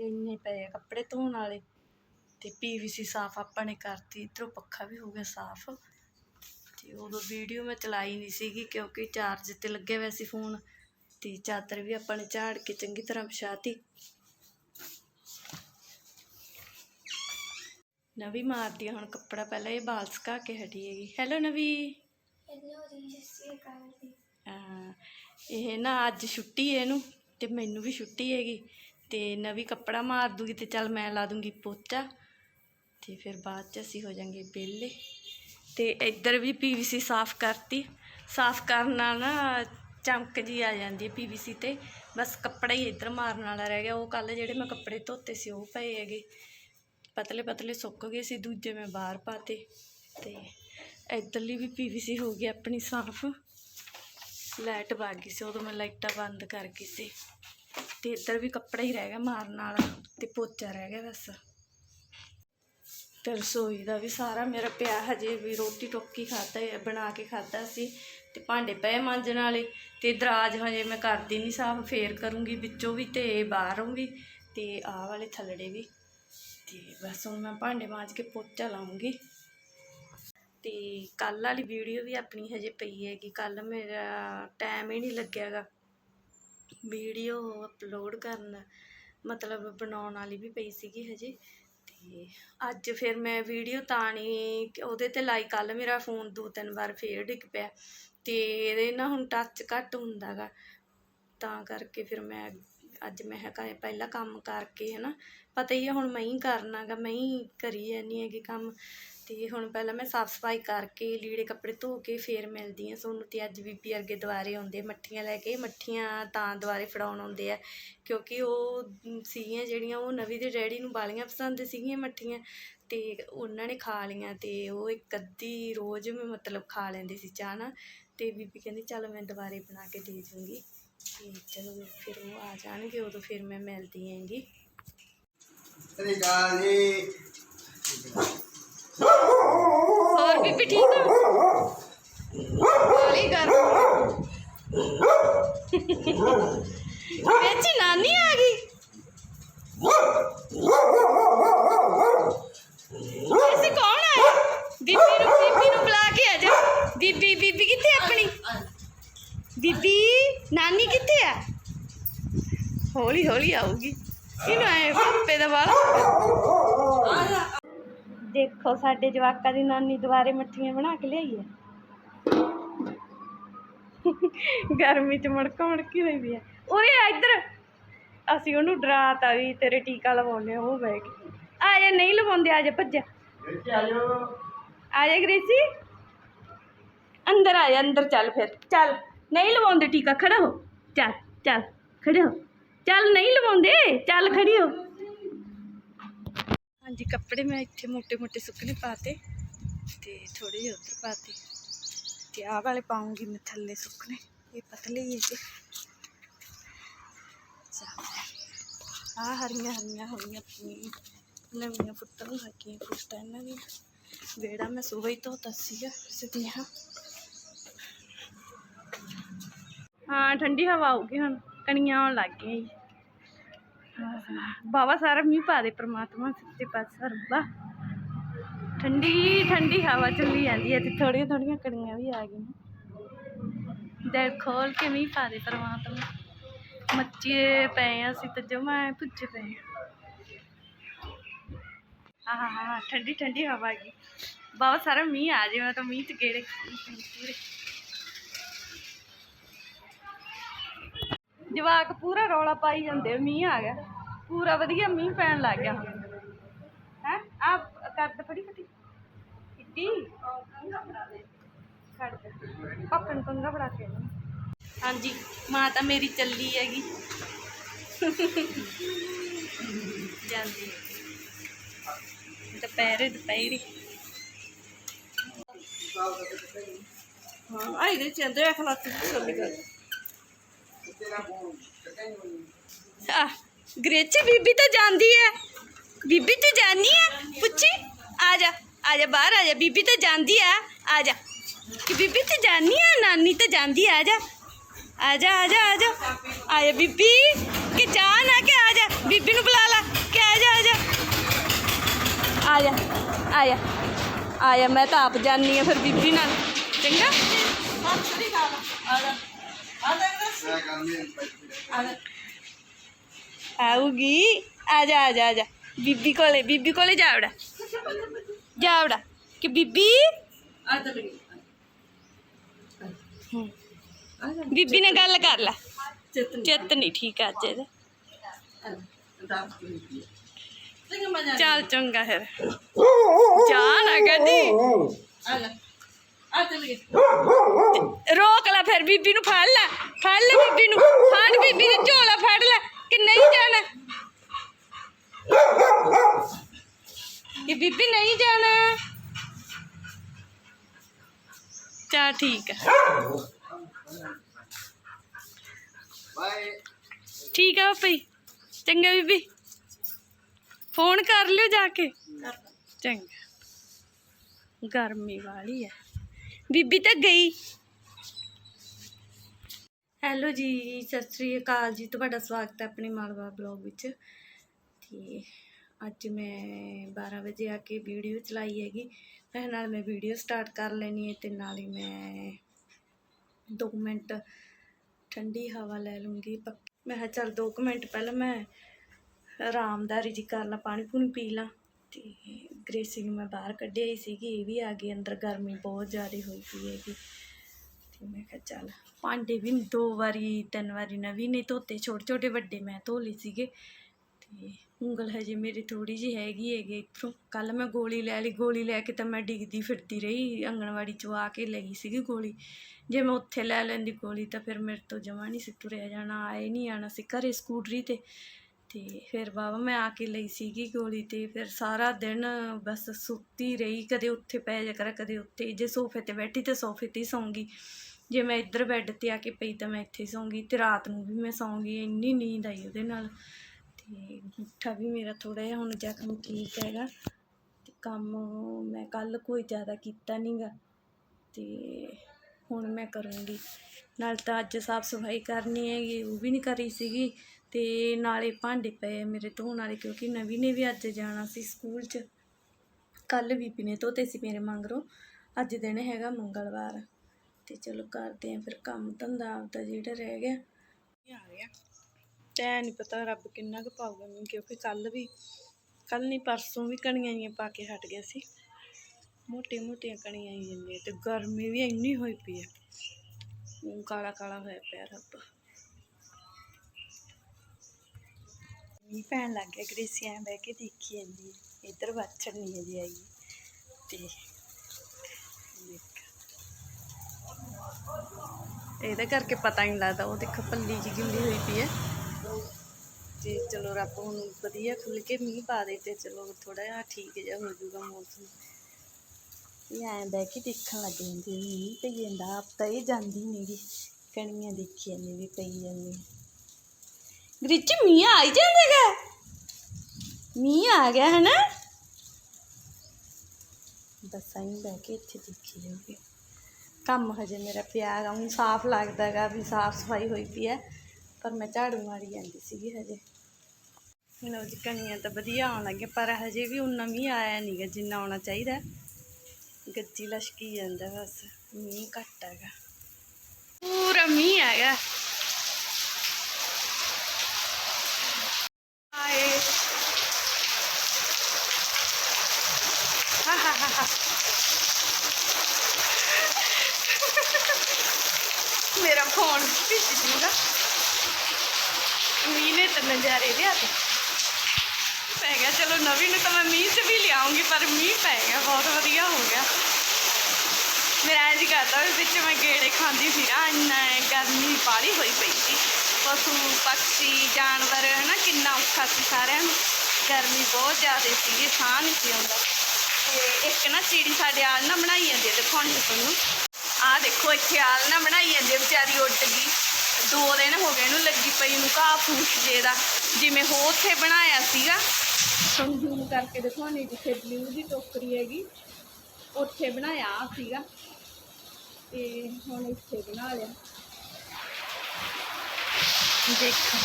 ਇੰਨੇ ਪਏ ਆ ਕੱਪੜੇ ਧੋਣ ਵਾਲੇ ਤੇ ਪੀਵੀਸੀ ਸਾਫ਼ ਆਪਾਂ ਨੇ ਕਰਤੀ ਇਧਰੋਂ ਪੱਖਾ ਵੀ ਹੋ ਗਿਆ ਸਾਫ਼। ਤੇ ਉਦੋਂ ਵੀਡੀਓ ਮੈਂ ਚਲਾਈ ਨਹੀਂ ਸੀਗੀ ਕਿਉਂਕਿ ਚਾਰਜ ਤੇ ਲੱਗਿਆ ਹੋਇਆ ਸੀ ਫੋਨ ਤੇ ਚਾਦਰ ਵੀ ਆਪਾਂ ਨੇ ਝਾੜ ਕੇ ਚੰਗੀ ਤਰ੍ਹਾਂ ਵਿਛਾਤੀ। ਨਵੀ ਮਾਰਦੀ ਹੁਣ ਕੱਪੜਾ ਪਹਿਲਾਂ ਇਹ ਬਾਲ ਸੁਕਾ ਕੇ ਹਟੀ ਹੈਗੀ। ਹੈਲੋ ਨਵੀ। ਹੈਲੋ ਜੀ ਸਤਿ ਸ਼੍ਰੀ ਇਹ ਨਾ ਅੱਜ ਛੁੱਟੀ ਹੈ ਇਹਨੂੰ ਤੇ ਮੈਨੂੰ ਵੀ ਛੁੱਟੀ ਹੈਗੀ। ਤੇ ਨਵੀਂ ਕੱਪੜਾ ਮਾਰ ਦੂਗੀ ਤੇ ਚੱਲ ਮੈਂ ਲਾ ਦੂੰਗੀ ਪੋਚਾ ਤੇ ਫਿਰ ਬਾਅਦ ਚ ਅਸੀਂ ਹੋ ਜਾਾਂਗੇ ਵਿਹਲੇ। ਤੇ ਇੱਧਰ ਵੀ ਪੀਵੀਸੀ ਸਾਫ਼ ਕਰਤੀ। ਸਾਫ਼ ਕਰਨ ਨਾਲ ਨਾ ਚਮਕ ਜੀ ਆ ਜਾਂਦੀ ਹੈ ਪੀਵੀਸੀ ਤੇ। ਬਸ ਕੱਪੜਾ ਹੀ ਇੱਧਰ ਮਾਰਨ ਵਾਲਾ ਰਹਿ ਗਿਆ। ਉਹ ਕੱਲ ਜਿਹੜੇ ਮੈਂ ਕੱਪੜੇ ਧੋਤੇ ਸੀ ਉਹ ਪਏ ਹੈਗੇ। ਪਤਲੇ ਪਤਲੇ ਸੁੱਕ ਗਏ ਸੀ, ਦੂਜੇ ਮੈਂ ਬਾਹਰ ਪਾਤੇ। ਤੇ ਇੱਧਰਲੀ ਵੀ ਪੀਵੀਸੀ ਹੋ ਗਈ ਆਪਣੀ ਸਾਫ਼। ਲਾਈਟ ਭੱਗ ਗਈ ਸੀ, ਉਦੋਂ ਮੈਂ ਲਾਈਟਾਂ ਬੰਦ ਕਰ ਗਈ ਸੀ ਤੇ ਇੱਧਰ ਵੀ ਕੱਪੜਾ ਹੀ ਰਹਿ ਗਿਆ ਮਾਰਨ ਵਾਲਾ ਤੇ ਪੋਚਾ ਰਹਿ ਗਿਆ ਬਸ। ਤੇ ਰਸੋਈ ਦਾ ਵੀ ਸਾਰਾ ਮੇਰਾ ਪਿਆ ਹਜੇ ਵੀ ਰੋਟੀ ਟੋਕੀ ਖਾਦਾ ਬਣਾ ਕੇ ਖਾਦਾ ਸੀ ਤੇ ਭਾਂਡੇ ਪਏ ਮਾਂਜਣ ਵਾਲੇ ਤੇ ਦਰਾਜ ਹਜੇ ਮੈਂ ਕਰਦੀ ਨਹੀਂ ਸਾਫ਼, ਫੇਰ ਕਰੂੰਗੀ ਵਿੱਚੋਂ ਵੀ ਤੇ ਬਾਹਰੋਂ ਵੀ ਤੇ ਆਹ ਵਾਲੇ ਥੱਲੜੇ ਵੀ। ਤੇ ਬਸ ਹੁਣ ਮੈਂ ਭਾਂਡੇ ਮਾਂਜ ਕੇ ਪੋਚਾ ਲਾਉਂਗੀ ਤੇ ਕੱਲ ਵਾਲੀ ਵੀਡੀਓ ਵੀ ਆਪਣੀ ਹਜੇ ਪਈ ਹੈਗੀ ਕੱਲ ਮੇਰਾ ਟਾਈਮ ਹੀ ਨਹੀਂ ਲੱਗਿਆਗਾ। ਵੀਡੀਓ ਅਪਲੋਡ ਕਰਨ, ਮਤਲਬ ਬਣਾਉਣ ਵਾਲੀ ਵੀ ਪਈ ਸੀਗੀ ਹਜੇ। ਤੇ ਅੱਜ ਫਿਰ ਮੈਂ ਵੀਡੀਓ ਤਾਂ ਨਹੀਂ ਉਹਦੇ ਤੇ ਲਾਈ ਕੱਲ ਮੇਰਾ ਫੋਨ ਦੋ ਤਿੰਨ ਵਾਰ ਫੇਰ ਡਿੱਗ ਪਿਆ। ਤੇ ਇਹਦੇ ਨਾ ਹੁਣ ਟੱਚ ਘੱਟ ਹੁੰਦਾਗਾ ਤਾਂ ਕਰਕੇ ਫਿਰ ਮੈਂ ਅੱਜ ਮੈਂ ਕਿਹਾ ਪਹਿਲਾਂ ਕੰਮ ਕਰਕੇ ਹਨਾ। ਪਤਾ ਹੀ ਹੈ ਹੁਣ ਮੈਂ ਹੀ ਕਰਨਾਗਾ ਮੈਂ ਹੀ ਕਰੀ ਜਾਂਦੀ ਹੈਗੀ ਕੰਮ। ਤੇ ਹੁਣ ਪਹਿਲਾਂ ਮੈਂ ਸਾਫ਼ ਸਫ਼ਾਈ ਕਰਕੇ ਲੀੜੇ ਕੱਪੜੇ ਧੋ ਕੇ ਫੇਰ ਮਿਲਦੀ ਹਾਂ ਸੋਨੂੰ ਤੇ ਅੱਜ ਬੀਬੀ ਅੱਗੇ ਦੁਆਰੇ ਆਉਂਦੇ ਮੱਠੀਆਂ ਲੈ ਕੇ, ਮੱਠੀਆਂ ਤਾਂ ਦੁਆਰੇ ਫੜਾਉਣ ਆਉਂਦੇ ਆ, ਕਿਉਂਕਿ ਉਹ ਸੀਗੀਆਂ ਜਿਹੜੀਆਂ, ਉਹ ਨਵੀਂ ਦੇ ਡੈਡੀ ਨੂੰ ਬਾਲੀਆਂ ਪਸੰਦ ਸੀਗੀਆਂ ਮੱਠੀਆਂ ਤੇ ਉਹਨਾਂ ਨੇ ਖਾ ਲਈਆਂ ਤੇ ਉਹ ਇੱਕ ਅੱਧੀ ਰੋਜ਼ ਮੈਂ ਮਤਲਬ ਖਾ ਲੈਂਦੇ ਸੀ ਚਾਹ ਨਾਲ ਤੇ ਬੀਬੀ ਕਹਿੰਦੀ ਚੱਲ ਮੈਂ ਦੁਬਾਰੇ ਬਣਾ ਕੇ ਦੇ ਜੂੰਗੀ ਤੇ ਚਲੋ ਫਿਰ ਉਹ ਆ ਜਾਣਗੇ, ਉਦੋਂ ਫਿਰ ਮੈਂ ਮਿਲਦੀ ਆਂਗੀ ਸ੍ਰੀ ਅਕਾਲ ਜੀ। ਹੋਰ ਬੀਬੀ ਠੀਕ ਹੋ? ਗਾਲੀ। ਕਰ ਵਿੱਚ ਨਾਨੀ ਆ ਗਈ। ਐਸੇ ਕੌਣ ਆਇਆ ਬੀਬੀ ਨੂੰ ਬੀਬੀ ਨੂੰ ਬੁਲਾ ਕੇ ਆ ਜਾ। ਬੀਬੀ ਬੀਬੀ ਕਿੱਥੇ ਆਪਣੀ? ਬੀਬੀ, ਨਾਨੀ ਕਿੱਥੇ ਆ? ਹੌਲੀ ਹੌਲੀ ਆਊਗੀ। ਕਿਨੂੰ ਆਏ ਪਾਪੇ ਦਾ ਵਾਲਾ? ਦੇਖੋ ਸਾਡੇ ਜਵਾਕਾਂ ਦੀ ਨਾਨੀ ਦੁਬਾਰੇ ਮੱਠੀਆਂ ਬਣਾ ਕੇ ਲਿਆਈ ਹੈ ਗਰਮੀ ਚ ਮੜਕਾ ਮੜਕੀ ਹੋਈ ਵੀ ਹੈ। ਉਰੇ ਆ ਇੱਧਰ। ਅਸੀਂ ਉਹਨੂੰ ਡਰਾਤਾ ਵੀ ਤੇਰੇ ਟੀਕਾ ਲਵਾਉਣੇ ਉਹ ਬਹਿ ਕੇ ਆ ਜਾ ਨਹੀਂ ਲਵਾਉਂਦੇ ਆ ਜਾ ਭੱਜਾ। ਆ ਜਾ ਗ੍ਰੇਸੀ। ਅੰਦਰ ਆ ਜਾ ਅੰਦਰ ਚੱਲ ਫਿਰ। ਚੱਲ ਨਹੀਂ ਲਵਾਉਂਦੇ ਟੀਕਾ ਖੜਾ ਹੋ। ਚੱਲ ਚੱਲ ਖੜੇ ਹੋ। ਚੱਲ ਨਹੀਂ ਲਵਾਉਂਦੇ ਚੱਲ ਖੜੀ ਹੋ। ਹਾਂਜੀ, ਕੱਪੜੇ ਮੈਂ ਇੱਥੇ ਮੋਟੇ ਮੋਟੇ ਸੁੱਕਣੇ ਪਾਤੇ ਤੇ ਥੋੜੇ ਜਿਹੇ ਉੱਧਰ ਪਾਤੇ ਤੇ ਆਹ ਵਾਲੇ ਪਾਉਂਗੀ ਮੈਂ ਥੱਲੇ ਸੁੱਕਣੇ, ਇਹ ਪਤਲੇ ਹੀ ਹੈ ਆ ਹਰੀਆਂ ਹਰੀਆਂ ਹੋਈਆਂ ਆਪਣੀ ਨਵੀਆਂ ਫੁੱਟਾਂ ਲੱਗੀਆਂ ਫੁੱਟਾਂ ਇਹਨਾਂ ਦੀਆਂ। ਵੇੜਾ ਮੈਂ ਸਵੇਰ ਤੋਂ ਤਸੀਆ ਸਿੱਧੀਆਂ ਹਾਂ। ਠੰਡੀ ਹਵਾ ਆਉਗੀ ਹੁਣ, ਕਣੀਆਂ ਆਉਣ ਲੱਗ ਗਈਆਂ ਜੀ। ਜੀ ਬਾਬਾ ਸਾਰਾ ਮੀਂਹ ਪਾ ਦੇ ਪ੍ਰਮਾਤਮਾ ਸੱਚੇ ਰੱਬਾ। ਠੰਡੀ ਠੰਡੀ ਹਵਾ ਚੱਲੀ ਜਾਂਦੀ ਹੈ ਤੇ ਥੋੜੀਆਂ ਥੋੜੀਆਂ ਕਣੀਆਂ ਵੀ ਆ ਗਈਆਂ। ਦਿਲ ਖੋਲ ਕੇ ਮੀਂਹ ਪਾ ਦੇ ਪ੍ਰਮਾਤਮਾ। ਮੱਚੇ ਪਏ ਆ ਅਸੀਂ ਤਾਂ ਜਮਾ ਭੁੱਜੇ ਪਏ ਆ ਹਾਂ ਹਾਂ ਠੰਡੀ ਠੰਡੀ ਹਵਾ ਆ ਗਈ। ਬਾਬਾ ਸਾਰਾ ਮੀਂਹ ਆ ਜਾਵੇ, ਮੈਂ ਤਾਂ ਮੀਂਹ ਚ ਗੇੜੇ ਪੂਰੇ ਜਵਾਕ ਪੂਰਾ ਰੌਲਾ ਪਾਈ ਜਾਂਦੇ ਮੀਂਹ ਆ ਗਿਆ। ਪੂਰਾ ਵਧੀਆ ਮੀਂਹ ਪੈਣ ਲੱਗ ਗਿਆ। ਹੈ? ਆ ਕਰਦ ਫੜੀ ਫਟੀ। ਕਿੱਟੀ ਛੱਡ ਦੇ। ਪਾਪਾ ਨੂੰ ਪੰਗਾ ਫੜਾ ਕੇ ਆਉਣਾ। ਹਾਂਜੀ, ਮਾਂ ਤਾਂ ਮੇਰੀ ਚੱਲੀ ਹੈਗੀ। ਜਾਂਦੀ ਦੁਪਹਿਰੇ ਦੁਪਹਿਰੇ। ਹਾਂ, ਆਈ ਦੇ ਚੰਦੇ ਅਖਲਾਤੀ ਚੱਲੀ ਗੱਲ। ਗ੍ਰੇਚੀ ਬੀਬੀ ਤਾਂ ਜਾਂਦੀ ਹੈ ਬੀਬੀ ਤੇ ਜਾਨੀ ਹੈ ਪੁੱਛੀ ਆ ਜਾ ਆ ਜਾ ਬਾਹਰ ਆ ਜਾ ਬੀਬੀ ਤਾਂ ਜਾਂਦੀ ਹੈ ਆ ਜਾ ਕਿ ਬੀਬੀ ਤੇ ਜਾਨੀ ਹੈ ਨਾਨੀ ਤਾਂ ਜਾਂਦੀ ਹੈ ਆ ਜਾ ਆ ਜਾ ਆ ਜਾ ਆ ਜਾ ਆ ਜਾ ਬੀਬੀ ਕਿ ਜਾ ਨਾ ਕਿ ਆ ਜਾ ਬੀਬੀ ਨੂੰ ਬੁਲਾ ਲਾ ਆ ਜਾ ਆ ਜਾ ਆ ਜਾ ਮੈਂ ਤਾਂ ਆਪ ਜਾਣੀ ਆ ਫਿਰ ਬੀਬੀ ਨਾਲ ਚੰਗਾ ਮੈਂ ਕਰਨੀ ਹੈ ਆਊਗੀ। ਆ ਜਾ ਆ ਜਾ ਆ ਜਾ। ਬੀਬੀ ਕੋਲੇ ਬੀਬੀ ਕੋਲੇ ਜਾ ਵੜਾ ਜਾ ਵੜਾ ਕਿ ਬੀਬੀ। ਬੀਬੀ ਨੇ ਗੱਲ ਕਰ ਲੈ। ਚਿੱਤ ਨਹੀਂ ਠੀਕ ਅੱਜ ਇਹਦਾ। ਚੱਲ ਚੰਗਾ ਫਿਰ। ਜਾ ਨਾ ਕਦੀ ਰੋਕ ਲੈ ਫਿਰ ਬੀਬੀ ਨੂੰ ਫੜ ਲੈ ਫੜ ਲੈ ਬੀਬੀ ਨੂੰ ਫੜ ਬੀਬੀ ਦਾ ਝੋਲਾ ਫੜ ਲੈ ਕਿ ਨਹੀਂ ਜਾਣਾ? ਕਿ ਬੀਬੀ ਨਹੀਂ ਜਾਣਾ? ਚਾ ਠੀਕ ਹੈ ਬਾਏ ਠੀਕ ਆ ਭਈ ਚੰਗਾ ਬੀਬੀ। ਫੋਨ ਕਰ ਲਿਓ ਜਾ ਕੇ। ਚੰਗਾ। ਗਰਮੀ ਵਾਲੀ ਹੈ ਬੀਬੀ ਤਾਂ ਗਈ। ਹੈਲੋ ਜੀ, ਸਤਿ ਸ੍ਰੀ ਅਕਾਲ ਜੀ। ਤੁਹਾਡਾ ਸਵਾਗਤ ਹੈ ਆਪਣੇ ਮਾਲਵਾ ਬਲੌਗ ਵਿੱਚ। ਤੇ ਅੱਜ ਮੈਂ 12 ਵਜੇ ਆ ਕੇ ਵੀਡੀਓ ਚਲਾਈ ਹੈਗੀ। ਤੇ ਨਾਲ ਮੈਂ ਵੀਡੀਓ ਸਟਾਰਟ ਕਰ ਲੈਣੀ ਹੈ ਤੇ ਨਾਲ ਹੀ ਮੈਂ 2 ਮਿੰਟ ਠੰਡੀ ਹਵਾ ਲੈ ਲੂੰਗੀ। ਮੈਂ ਕਿਹਾ ਚੱਲ 2 ਮਿੰਟ ਪਹਿਲਾਂ ਮੈਂ ਆਰਾਮਦਾਰੀ ਜੀ ਕਰ ਲਾਂ ਪਾਣੀ ਪੂਣੀ ਪੀ ਲਾਂ। ਤੇ ਗ੍ਰੇਸੀ ਨੂੰ ਮੈਂ ਬਾਹਰ ਕੱਢਿਆ ਹੀ ਸੀਗੀ, ਇਹ ਵੀ ਆ ਗਈ ਅੰਦਰ, ਗਰਮੀ ਬਹੁਤ ਜ਼ਿਆਦਾ ਹੋਈ ਪਈ ਹੈਗੀ। ਤੇ ਮੈਂ ਕਿਹਾ ਚੱਲ, ਭਾਂਡੇ ਵੀ ਦੋ ਵਾਰੀ, ਤਿੰਨ ਵਾਰੀ ਨਵੀਂ ਨਹੀਂ ਧੋਤੇ ਛੋਟੇ ਛੋਟੇ ਵੱਡੇ ਮੈਂ ਧੋ ਲਏ ਸੀਗੇ। ਤੇ ਉਂਗਲ ਹਜੇ ਮੇਰੀ ਥੋੜੀ ਜਿਹੀ ਹੈਗੀ ਹੈਗੀ ਇੱਥੋਂ। ਕੱਲ ਮੈਂ ਗੋਲੀ ਲੈ ਲਈ, ਗੋਲੀ ਲੈ ਕੇ ਤਾਂ ਮੈਂ ਡਿੱਗਦੀ ਫਿਰਦੀ ਰਹੀ, ਆਂਗਣਵਾੜੀ ਚੋਂ ਆ ਕੇ ਲਈ ਸੀਗੀ ਗੋਲੀ। ਜੇ ਮੈਂ ਉੱਥੇ ਲੈ ਲੈਂਦੀ ਗੋਲੀ ਤਾਂ ਫਿਰ ਮੇਰੇ ਤੋਂ ਜਮਾ ਨਹੀਂ ਸੀ ਤੁਰਿਆ ਜਾਣਾ, ਆਏ ਨਹੀਂ ਆਣਾ ਸੀ ਘਰੇ ਸਕੂਟਰੀ ਤੇ। ਤੇ ਫਿਰ ਬਾਬਾ ਮੈਂ ਆ ਕੇ ਲਈ ਸੀਗੀ ਗੋਲੀ ਤੇ ਫਿਰ ਸਾਰਾ ਦਿਨ ਬਸ ਸੁੱਤੀ ਰਹੀ, ਕਦੇ ਉੱਥੇ ਪੈ ਜਾ ਕਰ, ਕਦੇ ਉੱਥੇ, ਜੇ ਸੋਫੇ ਤੇ ਬੈਠੀ ਤੇ ਸੋਫੇ ਤੇ ਹੀ ਸੌਂਗੀ। ਜੇ ਮੈਂ ਇੱਧਰ ਬੈੱਡ ਤੇ ਆ ਕੇ ਪਈ ਤਾਂ ਮੈਂ ਇੱਥੇ ਹੀ ਸੌਂਗੀ ਤੇ ਰਾਤ ਨੂੰ ਵੀ ਮੈਂ ਸੌਂਗੀ, ਇੰਨੀ ਨੀਂਦ ਆਈ ਉਹਦੇ ਨਾਲ। ਤੇ ਮੁੱਠਾ ਵੀ ਮੇਰਾ ਥੋੜਾ ਜਿਹਾ ਹੁਣ ਜ਼ਖਮ ਠੀਕ ਹੈਗਾ ਤੇ ਕੰਮ ਮੈਂ ਕੱਲ ਕੋਈ ਜ਼ਿਆਦਾ ਕੀਤਾ ਨਹੀਂਗਾ ਤੇ ਹੁਣ ਮੈਂ ਕਰੂੰਗੀ। ਨਾਲ ਤਾਂ ਅੱਜ ਸਾਫ਼ ਸਫ਼ਾਈ ਕਰਨੀ ਹੈਗੀ, ਉਹ ਵੀ ਨਹੀਂ ਕਰੀ ਸੀਗੀ। ਤੇ ਨਾਲੇ ਭਾਂਡੇ ਪਏ ਮੇਰੇ ਧੋਣ ਵਾਲੇ, ਕਿਉਂਕਿ ਨਵੀਂ ਨੇ ਵੀ ਅੱਜ ਜਾਣਾ ਸੀ ਸਕੂਲ 'ਚ। ਕੱਲ ਬੀਬੀ ਨੇ ਧੋਤੇ ਸੀ ਮੇਰੇ ਮੰਗਰੋਂ। ਅੱਜ ਦਿਨ ਹੈਗਾ ਮੰਗਲਵਾਰ। ਤੇ ਚਲੋ ਕਰਦੇ ਆਂ ਫਿਰ ਕੰਮ ਧੰਦਾ ਆਪਦਾ ਜਿਹੜਾ ਰਹਿ ਗਿਆ। ਆ ਗਿਆ? ਤੈ ਨਹੀਂ ਪਤਾ ਰੱਬ ਕਿੰਨਾ ਕੁ ਪਾਊਗਾ ਮੈਨੂੰ, ਕਿਉਂਕਿ ਕੱਲ ਵੀ, ਕੱਲ ਨਹੀਂ ਪਰਸੋਂ ਵੀ ਕਣੀਆਂ ਜੀਆਂ ਪਾ ਕੇ ਹਟ ਗਿਆ ਸੀ। ਮੋਟੀਆਂ ਮੋਟੀਆਂ ਕਣੀਆਂ ਹੀ ਜਾਂਦੀਆਂ ਤੇ ਗਰਮੀ ਵੀ ਇੰਨੀ ਹੋਈ ਪਈ ਹੈ ਕਾਲਾ ਕਾਲਾ ਹੋਇਆ ਪਿਆ ਰੱਬ। ਮੀਂਹ ਪੈਣ ਲੱਗ ਗਿਆ ਗ੍ਰੇਸੀ ਐਂ ਬਹਿ ਕੇ ਦੇਖੀ ਜਾਂਦੀ ਹੈ ਇੱਧਰ ਵਾਛੜ ਨਹੀਂ ਅਜੇ ਆਈ। ਤੇ ਦੇਖ। ਇਹਦੇ ਕਰਕੇ ਪਤਾ ਨਹੀਂ ਲੱਗਦਾ, ਉਹ ਦੇਖੋ ਪੱਲੀ ਜੀ ਗਿੱਲੀ ਹੋਈ ਪਈ ਹੈ। ਤੇ ਚਲੋ ਰੱਬ ਹੁਣ ਵਧੀਆ ਖੁੱਲ ਕੇ ਮੀਂਹ ਪਾ ਦੇ ਤੇ ਚਲੋ ਥੋੜਾ ਜਿਹਾ ਠੀਕ ਜਿਹਾ ਹੋ ਜਾਊਗਾ ਮੌਸਮ। ਇਹ ਐਂ ਬਹਿ ਕੇ ਦੇਖਣ ਲੱਗ ਜਾਂਦੀ ਮੀਂਹ ਪਈ ਜਾਂਦਾ, ਆਪ ਤਾਂ ਇਹ ਜਾਂਦੀ ਨਹੀਂ ਗੀ ਕਣੀਆਂ ਦੇਖੀ ਜਾਂਦੀ ਵੀ ਪਈ ਜਾਂਦੀ। ਗ੍ਰਿਚ ਮੀਂਹ ਆ ਹੀ ਜਾਂਦਾਗਾ ਮੀਂਹ ਆ ਗਿਆ ਹੈ ਨਾ ਬਸ ਆਈ ਬਹਿ ਕੇ ਇੱਥੇ ਦੇਖੀ ਜਾਊਗੀ ਕੰਮ ਹਜੇ ਮੇਰਾ ਪਿਆ ਹੈਗਾ ਸਾਫ਼ ਲੱਗਦਾ ਹੈਗਾ ਵੀ ਸਾਫ਼ ਸਫ਼ਾਈ ਹੋਈ ਪਈ ਹੈ, ਪਰ ਮੈਂ ਝਾੜੂ ਮਾਰੀ ਜਾਂਦੀ ਸੀਗੀ ਹਜੇ। ਲਓ ਜੀ ਕਣੀਆਂ ਤਾਂ ਵਧੀਆ ਆਉਣ ਲੱਗੇ ਪਰ ਹਜੇ ਵੀ ਉਨਾ ਮੀਂਹ ਆਇਆ ਨਹੀਂਗਾ ਜਿੰਨਾ ਆਉਣਾ ਚਾਹੀਦਾ। ਗੱਜੀ ਲਸ਼ਕੀ ਜਾਂਦਾ ਬਸ, ਮੀਂਹ ਘੱਟ ਹੈਗਾ। ਪੂਰਾ ਮੀਂਹ ਹੈਗਾ। ਆਏ। ਮੇਰਾ ਫੋਨ ਭਿੱਜ ਜੂਗਾ। ਮੀਂਹ ਨੇ ਤਾਂ ਨਜ਼ਾਰੇ ਲਿਆ ਤੇ। ਪੈ ਗਿਆ, ਚਲੋ ਨਵੀਂ ਨੂੰ ਤਾਂ ਮੈਂ ਮੀਂਹ 'ਚ ਵੀ ਲਿਆਉਂਗੀ, ਪਰ ਮੀਂਹ ਪੈ ਗਿਆ, ਬਹੁਤ ਵਧੀਆ ਹੋ ਗਿਆ। ਮੇਰਾ ਐਂ ਕਰਦਾ ਵੀ ਵਿੱਚ ਮੈਂ ਗੇੜੇ ਖਾਂਦੀ ਸੀ ਨਾ ਇੰਨਾ ਗਰਮੀ ਪਾਲੀ ਹੋਈ ਪਈ ਸੀ। ਪਸ਼ੂ, ਪੰਛੀ, ਜਾਨਵਰ, ਹਨਾ, ਕਿੰਨਾ ਔਖਾ ਸੀ ਸਾਰਿਆਂ ਨੂੰ। ਗਰਮੀ ਬਹੁਤ ਜ਼ਿਆਦਾ ਸੀਗੀ, ਸਾਹ ਨਹੀਂ ਸੀ ਆਉਂਦਾ। ਤੇ ਇੱਕ ਨਾ ਚਿੜੀ ਸਾਡੇ ਆਲ ਨਾ ਬਣਾਈ ਜਾਂਦੀ ਹੈ ਦਿਖਾਉਣੀ ਤੁਹਾਨੂੰ ਆਹ ਦੇਖੋ, ਇੱਥੇ ਆਲ ਨਾ ਬਣਾਈ ਜਾਂਦੀ ਵਿਚਾਰੀ ਉੱਡ ਗਈ। ਦੋ ਦਿਨ ਹੋ ਗਏ ਇਹਨੂੰ ਲੱਗੀ ਪਈ ਨੂੰ, ਘਾਹ ਫੂਸ ਜੇ ਦਾ ਜਿਵੇਂ ਹੋ ਉੱਥੇ ਬਣਾਇਆ ਸੀਗਾ। ਤੁਹਾਨੂੰ ਜ਼ੂਮ ਕਰਕੇ ਦਿਖਾਉਣੀ ਜਿੱਥੇ ਬਲੂ ਦੀ ਟੋਕਰੀ ਹੈਗੀ। ਉੱਥੇ ਬਣਾਇਆ ਆਹ ਸੀਗਾ। ਤੇ ਹੁਣ ਇੱਥੇ ਬਣਾ ਲਿਆ। ਦੇਖੋ।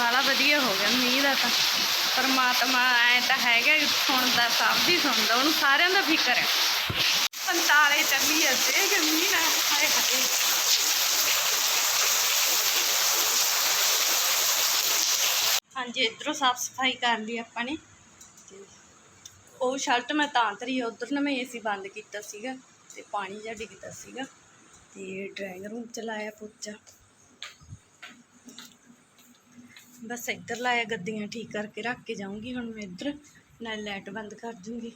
ਬਾਲਾ ਵਧੀਆ ਹੋ ਗਿਆ, ਮੀਂਹ ਦਾ ਤਾਂ। ਪਰਮਾਤਮਾ ਐ ਤਾਂ ਹੈਗਾ ਸੁਣਦਾ ਸਭ ਦੀ ਸੁਣਦਾ, ਉਹਨੂੰ ਸਾਰਿਆਂ ਦਾ ਫਿਕਰ ਹੈ। ਪੰਤਾਲੇ ਚੱਲੀ ਅੱਦੇ ਗੰਮੀ ਨਾ ਹਾਏ ਹਾਏ। ਹਾਂਜੀ, ਇਧਰੋਂ ਸਾਫ਼ ਸਫ਼ਾਈ ਕਰ ਲਈ ਆਪਾਂ ਨੇ। ਉਹ ਸ਼ਰਟ ਮੈਂ ਤਾਂ ਧਰੀ ਉਧਰ ਨਾ ਮੈਂ ਏਸੀ ਬੰਦ ਕੀਤਾ ਸੀਗਾ ਤੇ ਪਾਣੀ ਜਿਹਾ ਡਿੱਗਦਾ ਸੀਗਾ। ਤੇ ਡਰਾਇੰਗ ਰੂਮ ਚ ਲਾਇਆ ਪੋਚਾ। ਬਸ ਇੱਧਰ ਲਾਇਆ ਗੱਦੀਆਂ ਠੀਕ ਕਰਕੇ ਰੱਖ ਕੇ ਜਾਊਂਗੀ, ਹੁਣ ਮੈਂ ਇੱਧਰ ਨਾਲ ਲਾਈਟ ਬੰਦ ਕਰ ਦੂੰਗੀ।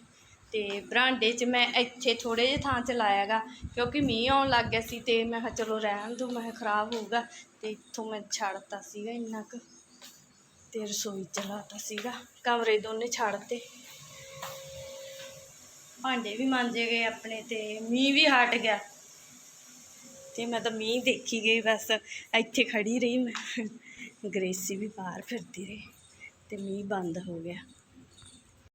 ਤੇ ਬਰਾਂਡੇ 'ਚ ਮੈਂ ਇੱਥੇ ਥੋੜੇ ਜਿਹੇ ਥਾਂ 'ਚ ਲਾਇਆਗਾ, ਕਿਉਂਕਿ ਮੀਂਹ ਆਉਣ ਲੱਗ ਗਿਆ ਸੀ ਤੇ ਮੈਂ ਕਿਹਾ ਚਲੋ ਰਹਿਣ ਦੋ ਮੈਂ ਕਿਹਾ ਖਰਾਬ ਹੋਊਗਾ। ਤੇ ਇੱਥੋਂ ਮੈਂ ਛੱਡਤਾ ਸੀਗਾ ਇੰਨਾ ਕੁ ਤੇ ਰਸੋਈ ਚ ਲਾਤਾ ਸੀਗਾ, ਕਮਰੇ ਦੋਨੇ ਛੱਡਤੇ। ਭਾਂਡੇ ਵੀ ਮਾਂਜੇ ਗਏ ਆਪਣੇ ਤੇ, ਮੀਂਹ ਵੀ ਹਟ ਗਿਆ। ਤੇ ਮੈਂ ਤਾਂ ਮੀਂਹ ਦੇਖੀ ਗਈ ਬਸ, ਇੱਥੇ ਖੜੀ ਰਹੀ ਮੈਂ। ਗ੍ਰੇਸੀ ਵੀ ਬਾਹਰ ਫਿਰਦੀ ਰਹੀ ਤੇ ਮੀਂਹ ਬੰਦ ਹੋ ਗਿਆ।